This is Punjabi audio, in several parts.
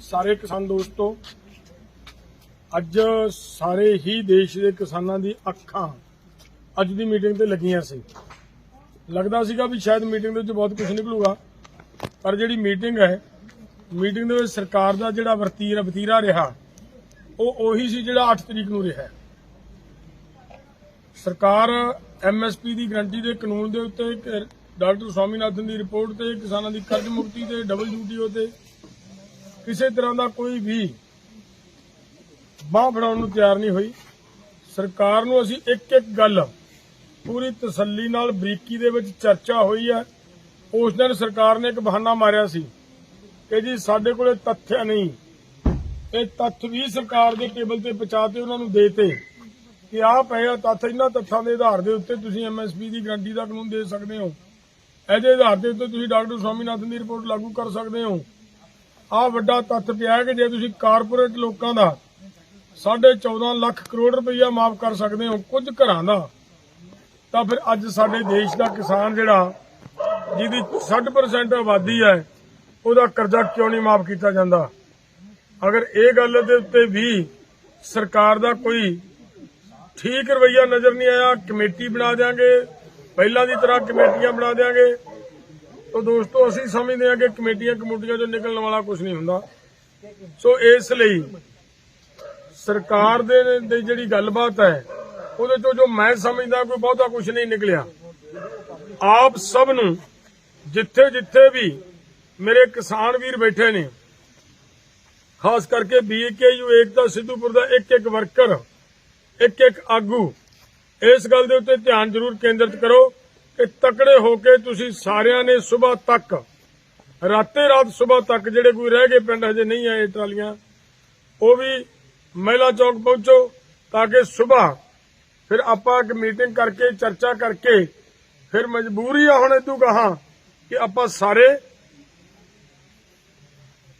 ਸਾਰੇ ਕਿਸਾਨ ਦੋਸਤੋ, ਅੱਜ ਸਾਰੇ ਹੀ ਦੇਸ਼ ਦੇ ਕਿਸਾਨਾਂ ਦੀ ਅੱਖਾਂ ਅੱਜ ਦੀ ਮੀਟਿੰਗ ਤੇ ਲੱਗੀਆਂ ਸੀ। ਲੱਗਦਾ ਸੀਗਾ ਵੀ ਸ਼ਾਇਦ ਮੀਟਿੰਗ ਦੇ ਵਿੱਚ ਬਹੁਤ ਕੁਝ ਨਿਕਲੂਗਾ, ਪਰ ਜਿਹੜੀ ਮੀਟਿੰਗ ਹੈ ਮੀਟਿੰਗ ਦੇ ਵਿੱਚ ਸਰਕਾਰ ਦਾ ਜਿਹੜਾ ਵਰਤੀਰਾ ਵਤੀਰਾ ਰਿਹਾ, ਉਹ ਉਹੀ ਸੀ ਜਿਹੜਾ 8 ਤਰੀਕ ਨੂੰ ਰਿਹਾ। ਸਰਕਾਰ ਐਮਐਸਪੀ ਦੀ ਗਰੰਟੀ ਦੇ ਕਾਨੂੰਨ ਦੇ ਉੱਤੇ ਡਾਕਟਰ ਸਵਾਮੀਨਾਥਨ ਦੀ ਰਿਪੋਰਟ ਤੇ ਕਿਸਾਨਾਂ ਦੀ ਕਰਜ਼ ਮੁਕਤੀ ਤੇ ਡਬਲਯੂਟੀਓ ਤੇ ਕਿਸੇ ਤਰ੍ਹਾਂ ਦਾ ਕੋਈ ਵੀ ਬਾਂਹ ਫੜਾਉਣ ਨੂੰ ਤਿਆਰ ਨਹੀਂ ਹੋਈ। ਸਰਕਾਰ ਨੂੰ ਅਸੀਂ ਇੱਕ ਇੱਕ ਗੱਲ ਪੂਰੀ ਤਸੱਲੀ ਨਾਲ ਬਰੀਕੀ ਦੇ ਵਿੱਚ ਚਰਚਾ ਹੋਈ ਹੈ। ਉਸ ਦਿਨ ਸਰਕਾਰ ਨੇ ਇੱਕ ਬਹਾਨਾ ਮਾਰਿਆ ਸੀ ਕਿ ਜੀ ਸਾਡੇ ਕੋਲੇ ਤੱਥ ਨਹੀਂ। ਇਹ ਤੱਥ ਵੀ ਸਰਕਾਰ ਦੇ ਟੇਬਲ ਤੇ ਪਹੁੰਚਾ ਤੇ ਉਹਨਾਂ ਨੂੰ ਦੇਤੇ ਕਿ ਆਹ ਪਏ ਆ ਤੱਥ ਇਹਨਾਂ ਤੱਥਾਂ ਦੇ ਆਧਾਰ ਦੇ ਉੱਤੇ ਤੁਸੀਂ ਐਮਐਸਪੀ ਦੀ ਗਰੰਟੀ ਦਾ ਕਾਨੂੰਨ ਦੇ ਸਕਦੇ ਹੋ। ਇਹਦੇ ਆਧਾਰ ਦੇ ਉੱਤੇ ਤੁਸੀਂ ਡਾਕਟਰ ਸਵਾਮੀਨਾਥਨ ਦੀ ਰਿਪੋਰਟ ਲਾਗੂ ਕਰ ਸਕਦੇ ਹੋ। ਆਹ ਵੱਡਾ ਤੱਥ ਪਿਆ ਕਿ ਜੇ ਤੁਸੀਂ ਕਾਰਪੋਰੇਟ ਲੋਕਾਂ ਦਾ 14.5 ਲੱਖ ਕਰੋੜ ਰੁਪਈਆ ਮਾਫ ਕਰ ਸਕਦੇ ਹੋ ਕੁਝ ਘਰਾਂ ਦਾ, ਤਾਂ ਫਿਰ ਅੱਜ ਸਾਡੇ ਦੇਸ਼ ਦਾ ਕਿਸਾਨ ਜਿਹੜਾ, ਜਿਹਦੀ 60% ਆਬਾਦੀ ਹੈ, ਉਹਦਾ ਕਰਜ਼ਾ ਕਿਉਂ ਨਹੀਂ ਮਾਫ ਕੀਤਾ ਜਾਂਦਾ? ਅਗਰ ਇਹ ਗੱਲ ਦੇ ਉੱਤੇ ਵੀ ਸਰਕਾਰ ਦਾ ਕੋਈ ਠੀਕ ਰਵਈਆ ਨਜ਼ਰ ਨਹੀਂ ਆਇਆ, ਕਮੇਟੀ ਬਣਾ ਦਿਆਂਗੇ, ਪਹਿਲਾਂ ਦੀ ਤਰ੍ਹਾਂ ਕਮੇਟੀਆਂ ਬਣਾ ਦਿਆਂਗੇ। ਤਾਂ ਦੋਸਤੋ, ਅਸੀਂ ਸਮਝਦੇ ਹਾਂ ਕਿ ਕਮੇਟੀਆਂ ਕਮੇਟੀਆਂ ਚੋਂ ਨਿਕਲਣ ਵਾਲਾ ਕੁਝ ਨਹੀਂ ਹੁੰਦਾ। ਸੋ ਇਸ ਲਈ ਸਰਕਾਰ ਦੇ ਜਿਹੜੀ ਗੱਲਬਾਤ ਹੈ, ਉਹਦੇ ਚੋਂ ਜੋ ਮੈਂ ਸਮਝਦਾ, ਕੋਈ ਬਹੁਤਾ ਕੁਝ ਨਹੀਂ ਨਿਕਲਿਆ। ਆਪ ਸਭ ਨੂੰ ਜਿੱਥੇ ਜਿੱਥੇ ਵੀ ਮੇਰੇ ਕਿਸਾਨ ਵੀਰ ਬੈਠੇ ਨੇ, ਖਾਸ ਕਰਕੇ ਬੀਕੇਯੂ, ਏਕਤਾ ਸਿੱਧੂਪੁਰ ਦਾ ਇੱਕ ਇੱਕ ਵਰਕਰ ਇੱਕ ਇੱਕ ਆਗੂ। ਇਸ ਗੱਲ ਦੇ ਉੱਤੇ ਧਿਆਨ ਜ਼ਰੂਰ ਕੇਂਦਰਿਤ ਕਰੋ ਕਿ ਤਕੜੇ ਹੋ ਕੇ ਤੁਸੀਂ ਸਾਰਿਆਂ ਨੇ ਸਵੇਰ ਤੱਕ, ਰਾਤੇ ਰਾਤ ਸਵੇਰ ਤੱਕ ਜਿਹੜੇ ਕੋਈ ਰਹਿ ਗਏ ਪਿੰਡ ਹਜੇ ਨਹੀਂ ਆਏ ਟਰਾਲੀਆਂ, ਉਹ ਵੀ ਮਹਿਲਾ ਚੌਕ ਪਹੁੰਚੋ ਤਾਂ ਕਿ ਸਵੇਰ ਫਿਰ ਆਪਾਂ ਇੱਕ ਮੀਟਿੰਗ ਕਰਕੇ, ਚਰਚਾ ਕਰਕੇ ਫਿਰ ਮਜਬੂਰੀ ਆ ਹੁਣ ਇਦੋਂ ਕਹਾ ਕਿ ਆਪਾਂ ਸਾਰੇ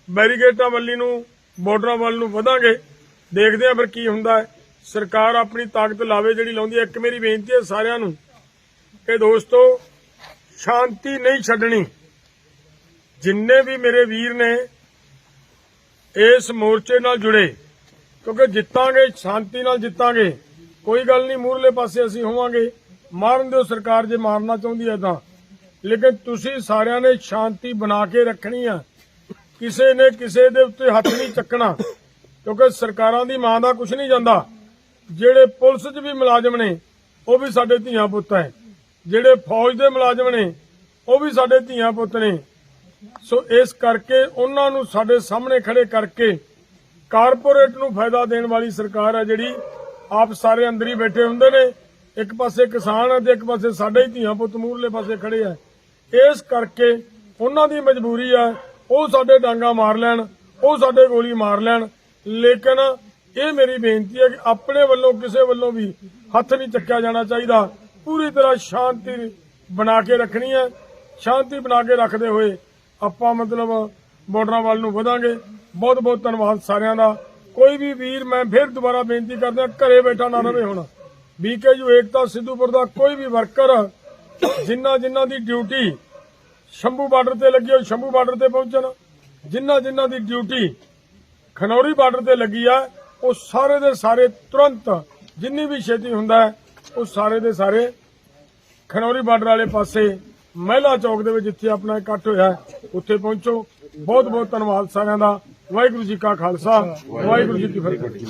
ਬੈਰੀਗੇਟਾਂ ਵੱਲੀ ਨੂੰ ਬਾਰਡਰਾਂ ਵੱਲ ਨੂੰ ਵਧਾਂਗੇ। ਦੇਖਦੇ ਆ ਫਿਰ ਕੀ ਹੁੰਦਾ ਹੈ। ਸਰਕਾਰ ਆਪਣੀ ਤਾਕਤ ਲਾਵੇ ਜਿਹੜੀ ਲਾਉਂਦੀ ਹੈ। ਇੱਕ ਮੇਰੀ ਬੇਨਤੀ ਹੈ ਸਾਰਿਆਂ ਨੂੰ ਕਿ ਦੋਸਤੋ, ਸ਼ਾਂਤੀ ਨਹੀਂ ਛੱਡਣੀ। ਜਿੰਨੇ ਵੀ ਮੇਰੇ ਵੀਰ ਨੇ ਇਸ ਮੋਰਚੇ ਨਾਲ ਜੁੜੇ, ਕਿਉਂਕਿ ਜਿੱਤਾਂਗੇ, ਸ਼ਾਂਤੀ ਨਾਲ ਜਿੱਤਾਂਗੇ, ਕੋਈ ਗੱਲ ਨਹੀਂ ਮੂਰਲੇ ਪਾਸੇ ਅਸੀਂ ਹੋਵਾਂਗੇ। ਮਾਰਨ ਦਿਓ ਸਰਕਾਰ ਜੇ ਮਾਰਨਾ ਚਾਹੁੰਦੀ ਹੈ ਤਾਂ। ਲੇਕਿਨ ਤੁਸੀਂ ਸਾਰਿਆਂ ਨੇ ਸ਼ਾਂਤੀ ਬਣਾ ਕੇ ਰੱਖਣੀ ਆ। ਕਿਸੇ ਨੇ ਕਿਸੇ ਦੇ ਉੱਤੇ ਹੱਥ ਨਹੀਂ ਚੱਕਣਾ, ਕਿਉਂਕਿ ਸਰਕਾਰਾਂ ਦੀ ਮਾਂ ਦਾ ਕੁਝ ਨਹੀਂ ਜਾਂਦਾ। ਜਿਹੜੇ ਪੁਲਿਸ 'ਚ ਵੀ ਮੁਲਾਜ਼ਮ ਨੇ, ਉਹ ਵੀ ਸਾਡੇ ਧੀਆਂ ਪੁੱਤ ਹੈ। ਜਿਹੜੇ ਫੌਜ ਦੇ ਮੁਲਾਜ਼ਮ ਨੇ, ਉਹ ਵੀ ਸਾਡੇ ਧੀਆਂ ਪੁੱਤ ਨੇ। ਸੋ ਇਸ ਕਰਕੇ ਉਹਨਾਂ ਨੂੰ ਸਾਡੇ ਸਾਹਮਣੇ ਖੜੇ ਕਰਕੇ ਕਾਰਪੋਰੇਟ ਨੂੰ ਫਾਇਦਾ ਦੇਣ ਵਾਲੀ ਸਰਕਾਰ ਹੈ ਜਿਹੜੀ ਆਪ ਸਾਰੇ ਅੰਦਰ ਹੀ ਬੈਠੇ ਹੁੰਦੇ ਨੇ। ਇੱਕ ਪਾਸੇ ਕਿਸਾਨ ਹੈ ਤੇ ਇੱਕ ਪਾਸੇ ਸਾਡੇ ਹੀ ਧੀਆਂ ਪੁੱਤ ਮੂਰਲੇ ਪਾਸੇ ਖੜੇ ਆ। ਇਸ ਕਰਕੇ ਉਹਨਾਂ ਦੀ ਮਜਬੂਰੀ ਹੈ ਉਹ ਸਾਡੇ ਡਾਂਗਾ ਮਾਰ ਲੈਣ, ਉਹ ਸਾਡੇ ਗੋਲੀ ਮਾਰ ਲੈਣ। ਲੇਕਿਨ ਇਹ ਮੇਰੀ ਬੇਨਤੀ ਹੈ ਕਿ ਆਪਣੇ ਵੱਲੋਂ, ਕਿਸੇ ਵੱਲੋਂ ਵੀ ਹੱਥ ਨਹੀਂ ਚੱਕਿਆ ਜਾਣਾ ਚਾਹੀਦਾ। ਪੂਰੀ ਤਰ੍ਹਾਂ ਸ਼ਾਂਤੀ ਬਣਾ ਕੇ ਰੱਖਣੀ ਹੈ। ਸ਼ਾਂਤੀ ਬਣਾ ਕੇ ਰੱਖਦੇ ਹੋਏ ਆਪਾਂ ਮਤਲਬ ਬਾਰਡਰਾਂ ਵੱਲ ਨੂੰ ਵਧਾਂਗੇ। ਬਹੁਤ ਬਹੁਤ ਧੰਨਵਾਦ ਸਾਰਿਆਂ ਦਾ। ਕੋਈ ਵੀ ਵੀਰ, ਮੈਂ ਫਿਰ ਦੁਬਾਰਾ ਬੇਨਤੀ ਕਰਦਾ, ਘਰੇ ਬੈਠਾ ਨਾ ਰਹੇ ਹੁਣ। ਬੀਕੇਯੂ ਏਕਤਾ ਸਿੱਧੂਪੁਰ ਦਾ ਕੋਈ ਵੀ ਵਰਕਰ ਜਿੰਨਾ ਜਿਨ੍ਹਾਂ ਦੀ ਡਿਊਟੀ ਸ਼ੰਭੂ ਬਾਰਡਰ ਤੇ ਲੱਗੀ ਹੋਈ, ਸ਼ੰਭੂ ਬਾਰਡਰ ਤੇ ਪਹੁੰਚਣ। ਜਿੰਨਾ ਜਿਨ੍ਹਾਂ ਦੀ ਡਿਊਟੀ ਖਨੌਰੀ ਬਾਰਡਰ ਤੇ ਲੱਗੀ ਆ ਉਹ ਸਾਰੇ ਦੇ ਸਾਰੇ ਤੁਰੰਤ ਜਿੰਨੀ ਵੀ ਛੇਤੀ ਹੁੰਦਾ ਹੈ ਉਹ ਸਾਰੇ ਦੇ ਸਾਰੇ ਖਨੌਰੀ ਬਾਰਡਰ ਵਾਲੇ ਪਾਸੇ ਮਹਿਲਾ ਚੌਕ ਦੇ ਵਿੱਚ ਜਿੱਥੇ ਆਪਣਾ ਇਕੱਠ ਹੋਇਆ ਹੈ, ਉੱਥੇ ਪਹੁੰਚੋ। ਬਹੁਤ ਬਹੁਤ ਧੰਨਵਾਦ ਸਾਰਿਆਂ ਦਾ। ਵਾਹਿਗੁਰੂ ਜੀ ਕਾ ਖਾਲਸਾ ਵਾਹਿਗੁਰੂ ਜੀ ਕੀ ਫਤਿਹ।